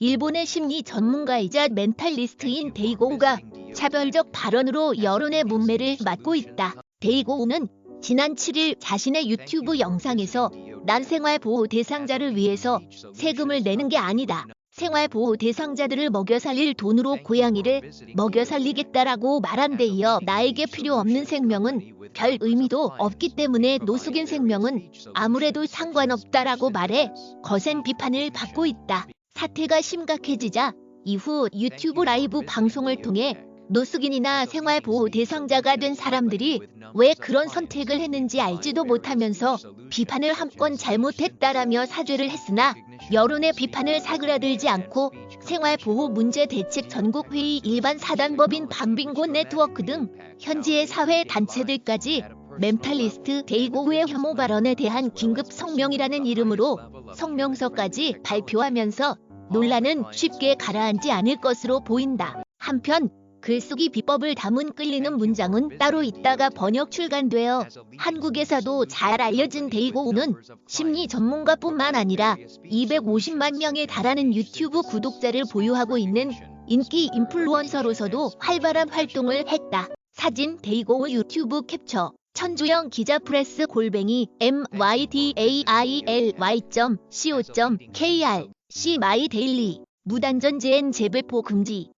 일본의 심리 전문가이자 멘탈리스트인 데이고우가 차별적 발언으로 여론의 문매를 맡고 있다. 데이고우는 지난 7일 자신의 유튜브 영상에서 난 생활보호 대상자를 위해서 세금을 내는 게 아니다. 생활보호 대상자들을 먹여 살릴 돈으로 고양이를 먹여 살리겠다라고 말한 데 이어 나에게 필요 없는 생명은 별 의미도 없기 때문에 노숙인 생명은 아무래도 상관없다라고 말해 거센 비판을 받고 있다. 사태가 심각해지자 이후 유튜브 라이브 방송을 통해 노숙인이나 생활보호 대상자가 된 사람들이 왜 그런 선택을 했는지 알지도 못하면서 비판을 한 건 잘못했다라며 사죄를 했으나 여론의 비판을 사그라들지 않고 생활보호 문제 대책 전국회의 일반 사단법인 반빙고 네트워크 등 현지의 사회 단체들까지 멘탈리스트 데이고우의 혐오 발언에 대한 긴급 성명이라는 이름으로 성명서까지 발표하면서 논란은 쉽게 가라앉지 않을 것으로 보인다. 한편 글쓰기 비법을 담은 끌리는 문장은 따로 있다가 번역 출간되어 한국에서도 잘 알려진 데이고우는 심리 전문가뿐만 아니라 250만 명에 달하는 유튜브 구독자를 보유하고 있는 인기 인플루언서로서도 활발한 활동을 했다. 사진 데이고우 유튜브 캡처 천주영 기자 프레스 골뱅이 mydaily.co.kr C 마이 데일리 무단전 제엔 재배포 금지